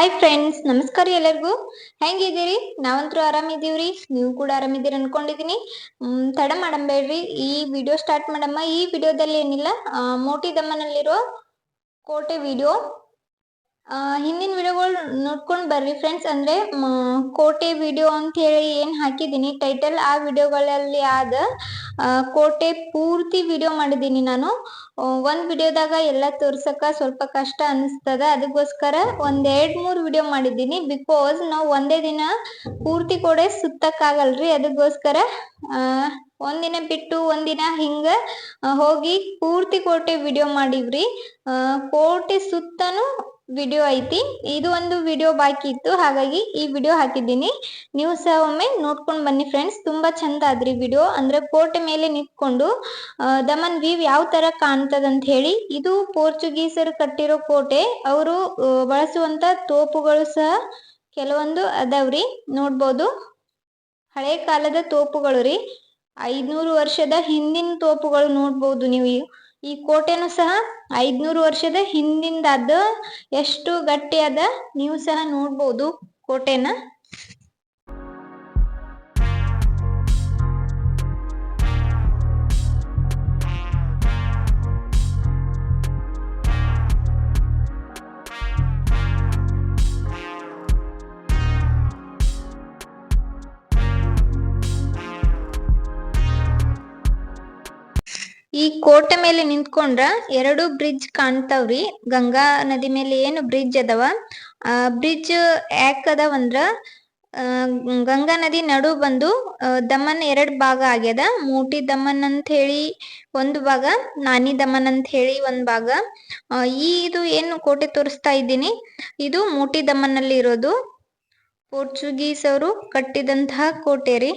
Hi friends ನಮಸ್ಕಾರ ಎಲ್ಲರಿಗೂ. ಹೆಂಗಿದ್ದೀರಿ? ನಾವಂತೂ ಆರಾಮಿದ್ದೀವ್ರಿ. ನೀವು ಕೂಡ ಆರಾಮಿದ್ದೀರಿ ಅನ್ಕೊಂಡಿದೀನಿ. ಹ್ಮ್, ತಡ ಮಾಡಂಬೇಡ್ರಿ ಈ ವಿಡಿಯೋ ಸ್ಟಾರ್ಟ್ ಮಾಡಮ್ಮ. ಈ ವಿಡಿಯೋದಲ್ಲಿ ಏನಿಲ್ಲ ಮೋಟಿ ದಮ್ಮನಲ್ಲಿರೋ ಕೋಟೆ ವಿಡಿಯೋ ಹಿಂದಿನ ವಿಡಿಯೋಗಳು ನೋಡ್ಕೊಂಡು ಬರ್ರಿ ಫ್ರೆಂಡ್ಸ್ ಅಂದ್ರೆ ಕೋಟೆ ವಿಡಿಯೋ ಅಂತ ಹೇಳಿ ಏನು ಹಾಕಿದೀನಿ ಟೈಟಲ್ ಆ ವಿಡಿಯೋಗಳಲ್ಲಿ ಆದ ಕೋಟೆ ಪೂರ್ತಿ ವಿಡಿಯೋ ಮಾಡಿದ್ದೀನಿ ನಾನು. ಒಂದು ವಿಡಿಯೋದಾಗ ಎಲ್ಲ ತೋರ್ಸಕ ಸ್ವಲ್ಪ ಕಷ್ಟ ಅನಿಸ್ತದ. ಅದಕ್ಕೋಸ್ಕರ ಒಂದ್ ಎರಡ್ ಮೂರ್ ವಿಡಿಯೋ ಮಾಡಿದ್ದೀನಿ ಬಿಕಾಸ್ ನಾವು ಒಂದೇ ದಿನ ಪೂರ್ತಿ ಕೋಡೆ ಸುತ್ತಕ್ಕಾಗಲ್ರಿ. ಅದಕ್ಕೋಸ್ಕರ ಒಂದಿನ ಬಿಟ್ಟು ಒಂದಿನ ಹಿಂಗ ಹೋಗಿ ಪೂರ್ತಿ ಕೋಟೆ ವಿಡಿಯೋ ಮಾಡಿವ್ರಿ. ಕೋಟೆ ಸುತ್ತನು ವಿಡಿಯೋ ಐತಿ. ಇದು ಒಂದು ವಿಡಿಯೋ ಬಾಕಿ ಇತ್ತು. ಹಾಗಾಗಿ ಈ ವಿಡಿಯೋ ಹಾಕಿದ್ದೀನಿ. ನೀವು ಸಹ ಒಮ್ಮೆ ನೋಡ್ಕೊಂಡು ಬನ್ನಿ ಫ್ರೆಂಡ್ಸ್ ತುಂಬಾ ಚಂದ ಆದ್ರಿ ವಿಡಿಯೋ. ಅಂದ್ರೆ ಕೋಟೆ ಮೇಲೆ ನಿಂತ್ಕೊಂಡು ದಮನ್ ವೀವ್ ಯಾವ ತರ ಕಾಣ್ತದ ಅಂತ ಹೇಳಿ. ಇದು ಪೋರ್ಚುಗೀಸರು ಕಟ್ಟಿರೋ ಕೋಟೆ. ಅವರು ಬಳಸುವಂತ ತೋಪುಗಳು ಸಹ ಕೆಲವೊಂದು ಅದಾವ್ರಿ. ನೋಡ್ಬೋದು. ಹಳೆ ಕಾಲದ ತೋಪುಗಳು ರೀ. ಐದ್ನೂರು ವರ್ಷದ ಹಿಂದಿನ ತೋಪುಗಳು ನೋಡ್ಬೋದು ನೀವು. ಈ- ಕೋಟೆನು ಸಹ ಐದ್ನೂರು ವರ್ಷದ ಹಿಂದಿಂದ ಅದ. ಎಷ್ಟು ಗಟ್ಟಿ ಅದ ನೀವು ಸಹ ನೋಡ್ಬೋದು ಕೋಟೆನ. ಈ ಕೋಟೆ ಮೇಲೆ ನಿಂತ್ಕೊಂಡ್ರ ಎರಡು ಬ್ರಿಡ್ಜ್ ಕಾಣ್ತಾವ್ರಿ. ಗಂಗಾ ನದಿ ಮೇಲೆ ಏನು ಬ್ರಿಡ್ಜ್ ಅದಾವ? ಆ ಬ್ರಿಡ್ಜ್ ಯಾಕ್ ಆ, ಗಂಗಾ ನದಿ ನಡು ಬಂದು ದಮನ್ ಎರಡ್ ಭಾಗ ಆಗ್ಯದ. ಮೂಟಿ ದಮನ್ ಅಂತ ಹೇಳಿ ಒಂದು ಭಾಗ ನಾನಿ ದಮನ್ ಅಂತ ಹೇಳಿ ಒಂದ್ ಭಾಗ. ಈ ಇದು ಏನು ಕೋಟೆ ತೋರಿಸ್ತಾ ಇದ್ದೀನಿ. ಇದು ಮೂಟಿ ದಮನ್ ಅಲ್ಲಿ ಇರೋದು. ಪೋರ್ಚುಗೀಸ್ ಅವರು ಕಟ್ಟಿದಂತಹ ಕೋಟೆ ರೀ.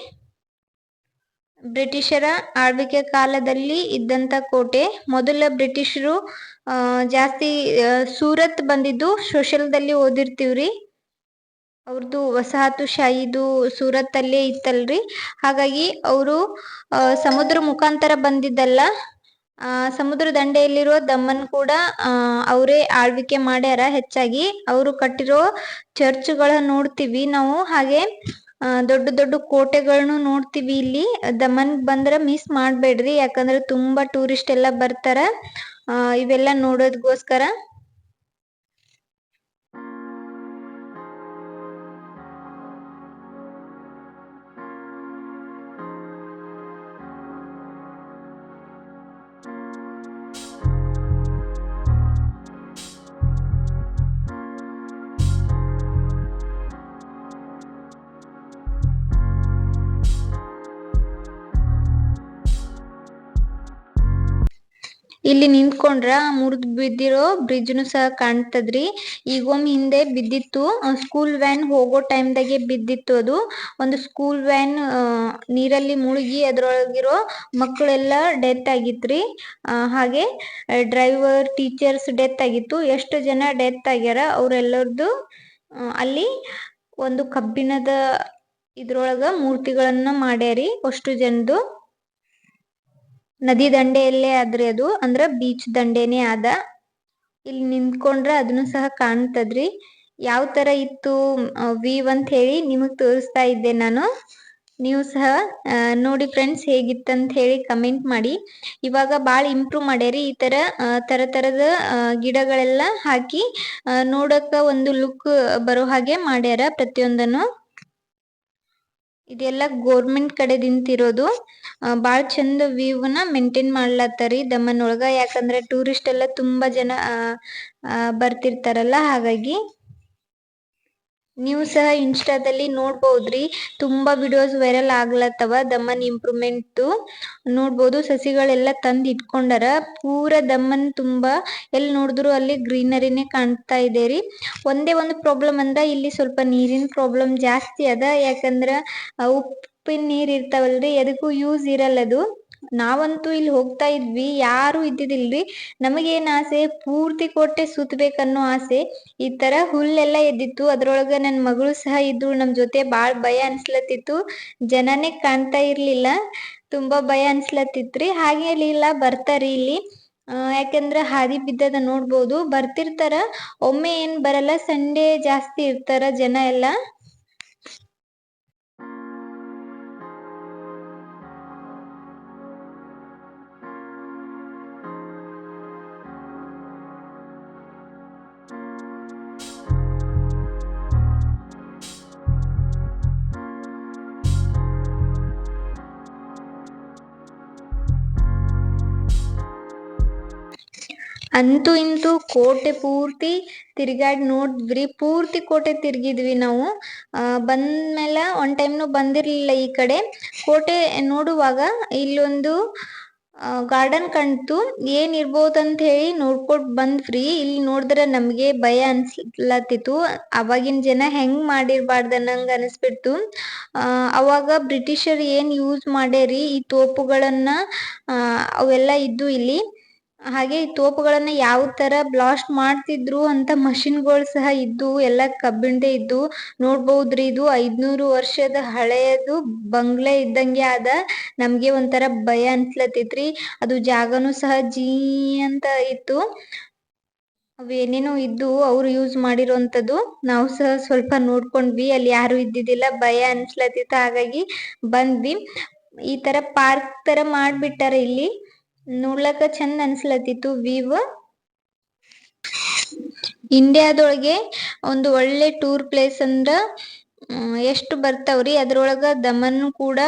ಬ್ರಿಟಿಷರ ಆಳ್ವಿಕೆ ಕಾಲದಲ್ಲಿ ಇದ್ದಂತ ಕೋಟೆ, ಮೊದಲ ಬ್ರಿಟಿಷರು ಜಾಸ್ತಿ ಸೂರತ್ ಬಂದಿದ್ದು ಸೋಷಲ್ದಲ್ಲಿ ಓದಿರ್ತೀವ್ರಿ. ಅವ್ರದ್ದು ವಸಾಹತುಶಾಹಿದು ಸೂರತ್ ಅಲ್ಲೇ ಇತ್ತಲ್ರಿ. ಹಾಗಾಗಿ ಅವರು ಸಮುದ್ರ ಮುಖಾಂತರ ಬಂದಿದ್ದಲ್ಲ ಸಮುದ್ರ ದಂಡೆಯಲ್ಲಿರೋ ದಮ್ಮನ್ ಕೂಡ ಅವರೇ ಆಳ್ವಿಕೆ ಮಾಡ್ಯಾರ ಹೆಚ್ಚಾಗಿ. ಅವರು ಕಟ್ಟಿರೋ ಚರ್ಚ್ಗಳ ನೋಡ್ತೀವಿ ನಾವು. ಹಾಗೆ ದೊಡ್ಡ ದೊಡ್ಡ ಕೋಟೆಗಳನ್ನು ನೋಡ್ತೀವಿ ಇಲ್ಲಿ. ದಮನ್ ಬಂದ್ರೆ ಮಿಸ್ ಮಾಡಬೇಡ್ರಿ. ಯಾಕಂದ್ರೆ ತುಂಬಾ ಟೂರಿಸ್ಟ್ ಎಲ್ಲ ಬರ್ತಾರ. ಆ, ಇವೆಲ್ಲ ನೋಡೋದಕ್ಕೋಸ್ಕರ ಇಲ್ಲಿ ನಿಂತ್ಕೊಂಡ್ರ ಮುರಿದ್ ಬಿದ್ದಿರೋ ಬ್ರಿಡ್ಜ್ ನು ಸಹ ಕಾಣ್ತದ್ರಿ. ಈಗ ಒಮ್ಮೆ ಹಿಂದೆ ಬಿದ್ದಿತ್ತು. ಸ್ಕೂಲ್ ವ್ಯಾನ್ ಹೋಗೋ ಟೈಮ್ ದಾಗೆ ಬಿದ್ದಿತ್ತು ಅದು. ಒಂದು ಸ್ಕೂಲ್ ವ್ಯಾನ್ ನೀರಲ್ಲಿ ಮುಳುಗಿ ಅದ್ರೊಳಗಿರೋ ಮಕ್ಕಳೆಲ್ಲ ಡೆತ್ ಆಗಿತ್ರಿ. ಹಾಗೆ ಡ್ರೈವರ್ ಟೀಚರ್ಸ್ ಡೆತ್ ಆಗಿತ್ತು. ಎಷ್ಟು ಜನ ಡೆತ್ ಆಗ್ಯಾರ ಅವರೆಲ್ಲರದು ಅಲ್ಲಿ ಒಂದು ಕಬ್ಬಿಣದ ಇದ್ರೊಳಗ ಮೂರ್ತಿಗಳನ್ನ ಮಾಡ್ಯಾರಿ ಅಷ್ಟು ಜನದು. ನದಿ ದಂಡೆಯಲ್ಲೇ ಆದ್ರಿ ಅದು, ಅಂದ್ರ ಬೀಚ್ ದಂಡೆನೇ ಆದ. ಇಲ್ಲಿ ನಿಂತ್ಕೊಂಡ್ರೆ ಅದನ್ನು ಸಹ ಕಾಣ್ತದ್ರಿ. ಯಾವ ತರ ಇತ್ತು ವೀವ್ ಅಂತ ಹೇಳಿ ನಿಮಗ್ ತೋರಿಸ್ತಾ ಇದ್ದೆ ನಾನು. ನೀವು ಸಹ ನೋಡಿ ಫ್ರೆಂಡ್ಸ್ ಹೇಗಿತ್ತಂತ ಹೇಳಿ ಕಮೆಂಟ್ ಮಾಡಿ. ಇವಾಗ ಬಾಳ ಇಂಪ್ರೂವ್ ಮಾಡ್ಯಾರಿ. ಈ ತರ ತರ ತರದ ಗಿಡಗಳೆಲ್ಲ ಹಾಕಿ ನೋಡಕ್ಕ ಒಂದು ಲುಕ್ ಬರೋ ಹಾಗೆ ಮಾಡ್ಯಾರ ಪ್ರತಿಯೊಂದನ್ನು. ಇದೆಲ್ಲ ಗೋರ್ಮೆಂಟ್ ಕಡೆದಿಂದ ಇರೋದು ಬಹಳ ಚಂದ ವ್ಯೂ ನ ಮೇಂಟೈನ್ ಮಾಡ್ಲತ್ತಾರಿ ದಮನ್ ಒಳಗ ಯಾಕಂದ್ರೆ ಟೂರಿಸ್ಟ್ ಎಲ್ಲ ತುಂಬಾ ಜನ ಅಹ್ ಅಹ್ ಬರ್ತಿರ್ತಾರಲ್ಲ ಹಾಗಾಗಿ. ನೀವು ಸಹ ಇನ್ಸ್ಟಾದಲ್ಲಿ ನೋಡ್ಬೋದ್ರಿ. ತುಂಬಾ ವಿಡಿಯೋಸ್ ವೈರಲ್ ಆಗ್ಲತ್ತವ ದಮನ್ ಇಂಪ್ರೂವ್ಮೆಂಟ್ ನೋಡ್ಬೋದು, ಸಸಿಗಳೆಲ್ಲ ತಂದ್ ಇಟ್ಕೊಂಡಾರ. ಪೂರ ದಮನ್ ತುಂಬಾ ಎಲ್ಲಿ ನೋಡಿದ್ರು ಅಲ್ಲಿ ಗ್ರೀನರಿನೇ ಕಾಣ್ತಾ ಇದೆ ರೀ. ಒಂದೇ ಒಂದು ಪ್ರಾಬ್ಲಮ್ ಅಂದ, ಇಲ್ಲಿ ಸ್ವಲ್ಪ ನೀರಿನ ಪ್ರಾಬ್ಲಮ್ ಜಾಸ್ತಿ ಅದ. ಯಾಕಂದ್ರ ಉಪ್ಪಿನ ನೀರ್ ಇರ್ತಾವಲ್ರಿ ಅದಕ್ಕೂ ಯೂಸ್ ಇರಲ್ಲದು. ನಾವಂತೂ ಇಲ್ಲಿ ಹೋಗ್ತಾ ಇದ್ವಿ, ಯಾರು ಇದ್ದಿದಿಲ್ರಿ ನಮಗೇನ್ ಆಸೆ, ಪೂರ್ತಿ ಕೋಟೆ ಸುತ್ತಬೇಕನ್ನೋ ಆಸೆ. ಈ ತರ ಹುಲ್ಲೆಲ್ಲ ಎದ್ದಿತ್ತು, ಅದ್ರೊಳಗ ನನ್ ಮಗಳು ಸಹ ಇದ್ದು ನಮ್ ಜೊತೆ ಬಾಳ್ ಭಯ ಅನ್ಸ್ಲತ್ತಿತ್ತು. ಜನನೇ ಕಾಣ್ತಾ ಇರ್ಲಿಲ್ಲ, ತುಂಬಾ ಭಯ ಅನ್ಸ್ಲತ್ತಿತ್ರಿ. ಹಾಗೆ ಇಲ್ಲ, ಬರ್ತಾರಿ ಇಲ್ಲಿ. ಯಾಕಂದ್ರೆ ಹಾದಿ ಬಿದ್ದದ ನೋಡ್ಬೋದು. ಬರ್ತಿರ್ತಾರ, ಒಮ್ಮೆ ಏನ್ ಬರಲ್ಲ, ಸಂಡೇ ಜಾಸ್ತಿ ಇರ್ತಾರ ಜನ ಎಲ್ಲ. ಅಂತೂ ಇಂತೂ ಕೋಟೆ ಪೂರ್ತಿ ತಿರುಗಾಡಿ ನೋಡಿದ್ವಿ ಪೂರ್ತಿ ಕೋಟೆ ತಿರುಗಿದ್ವಿ ನಾವು. ಬಂದ್ಮೇಲೆ ಒನ್ ಟೈಮ್ನು ಬಂದಿರಲಿಲ್ಲ ಈ ಕಡೆ. ಕೋಟೆ ನೋಡುವಾಗ ಇಲ್ಲೊಂದು ಗಾರ್ಡನ್ ಕಾಣ್ತು. ಏನ್ ಅಂತ ಹೇಳಿ ನೋಡ್ಕೊಂಡ್ ಬಂದ್ವಿ ಇಲ್ಲಿ ನೋಡಿದ್ರೆ ನಮಗೆ ಭಯ ಅನ್ಸ್ಲತ್ತಿತ್ತು. ಅವಾಗಿನ ಜನ ಹೆಂಗ್ ಮಾಡಿರ್ಬಾರ್ದ ನಂಗ ಅನಿಸ್ಬಿಡ್ತು. ಅವಾಗ ಬ್ರಿಟಿಷರ್ ಏನ್ ಯೂಸ್ ಮಾಡ್ಯಾರಿ? ಈ ತೋಪುಗಳನ್ನ ಅವೆಲ್ಲ ಇದ್ದು ಇಲ್ಲಿ. ಹಾಗೆ ಈ ತೋಪುಗಳನ್ನ ಯಾವ ತರ ಬ್ಲಾಸ್ಟ್ ಮಾಡ್ತಿದ್ರು ಅಂತ ಮಷಿನ್ಗಳು ಸಹ ಇದ್ದು, ಎಲ್ಲ ಕಬ್ಬಿಣದೆ ಇದ್ದು ನೋಡ್ಬಹುದ್ರಿ ಇದು ಐದ್ನೂರು ವರ್ಷದ ಹಳೆಯದು, ಬಂಗ್ಲೆ ಇದ್ದಂಗೆ ಆದ ನಮ್ಗೆ ಒಂಥರ ಭಯ ಅನ್ಸ್ಲತ್ತಿತ್ರಿ. ಅದು ಜಾಗನು ಸಹ ಜೀ ಅಂತ ಇತ್ತು. ಅವೇನೇನೋ ಇದ್ದು ಅವ್ರು ಯೂಸ್ ಮಾಡಿರೋಂಥದ್ದು, ನಾವು ಸಹ ಸ್ವಲ್ಪ ನೋಡ್ಕೊಂಡ್ವಿ. ಅಲ್ಲಿ ಯಾರು ಇದ್ದಿದ್ದಿಲ್ಲ, ಭಯ ಅನ್ಸ್ಲತ್ತಿತ್ತು. ಹಾಗಾಗಿ ಬಂದ್ವಿ. ಈ ತರ ಪಾರ್ಕ್ ತರ ಮಾಡ್ಬಿಟ್ಟಾರ ಇಲ್ಲಿ. ನೋಡ್ಲಕ್ಕ ಚಂದ ಅನ್ಸ್ಲತ್ತಿತ್ತು ವ್ಯೂ ಇಂಡಿಯಾದೊಳಗೆ ಒಂದು ಒಳ್ಳೆ ಟೂರ್ ಪ್ಲೇಸ್ ಅಂದ್ರ ಎಷ್ಟು ಬರ್ತಾವ್ರಿ? ಅದ್ರೊಳಗ ದಮನ್ ಕೂಡ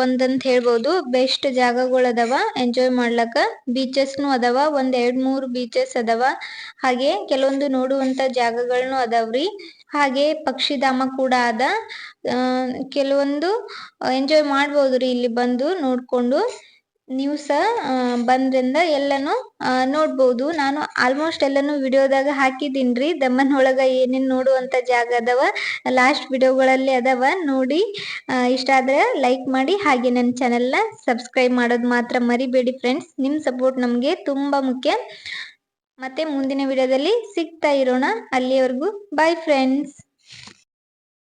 ಒಂದಂತ ಹೇಳ್ಬೋದು. ಬೆಸ್ಟ್ ಜಾಗಗಳು ಅದಾವ ಎಂಜಾಯ್ ಮಾಡ್ಲಕ್ಕ. ಬೀಚಸ್ನು ಅದಾವ, ಒಂದ್ ಎರಡ್ ಮೂರ್ ಬೀಚಸ್ ಅದಾವ. ಹಾಗೆ ಕೆಲವೊಂದು ನೋಡುವಂತ ಜಾಗಗಳನ್ನು ಅದಾವ್ರಿ. ಹಾಗೆ ಪಕ್ಷಿಧಾಮ ಕೂಡ ಅದ. ಕೆಲವೊಂದು ಎಂಜಾಯ್ ಮಾಡ್ಬೋದ್ರಿ ಇಲ್ಲಿ ಬಂದು ನೋಡ್ಕೊಂಡು. ನೀವು ಸಹ ಬಂದ್ರಿಂದ ಎಲ್ಲಾನು ನೋಡ್ಬೋದು. ನಾನು ಆಲ್ಮೋಸ್ಟ್ ಎಲ್ಲಾನು ವಿಡಿಯೋದಾಗ ಹಾಕಿದ್ದೀನಿ ರೀ ದಮ್ಮನ್ ಒಳಗ ಏನೇನು ನೋಡುವಂಥ ಜಾಗ ಅದಾವ ಲಾಸ್ಟ್ ವಿಡಿಯೋಗಳಲ್ಲಿ ಅದಾವ, ನೋಡಿ ಇಷ್ಟ ಆದ್ರೆ ಲೈಕ್ ಮಾಡಿ. ಹಾಗೆ ನನ್ನ ಚಾನೆಲ್ನ ಸಬ್ಸ್ಕ್ರೈಬ್ ಮಾಡೋದು ಮಾತ್ರ ಮರಿಬೇಡಿ ಫ್ರೆಂಡ್ಸ್ ನಿಮ್ಮ ಸಪೋರ್ಟ್ ನಮಗೆ ತುಂಬ ಮುಖ್ಯ. ಮತ್ತೆ ಮುಂದಿನ ವಿಡಿಯೋದಲ್ಲಿ ಸಿಗ್ತಾ ಇರೋಣ. ಅಲ್ಲಿಯವರೆಗೂ ಬಾಯ್ ಫ್ರೆಂಡ್ಸ್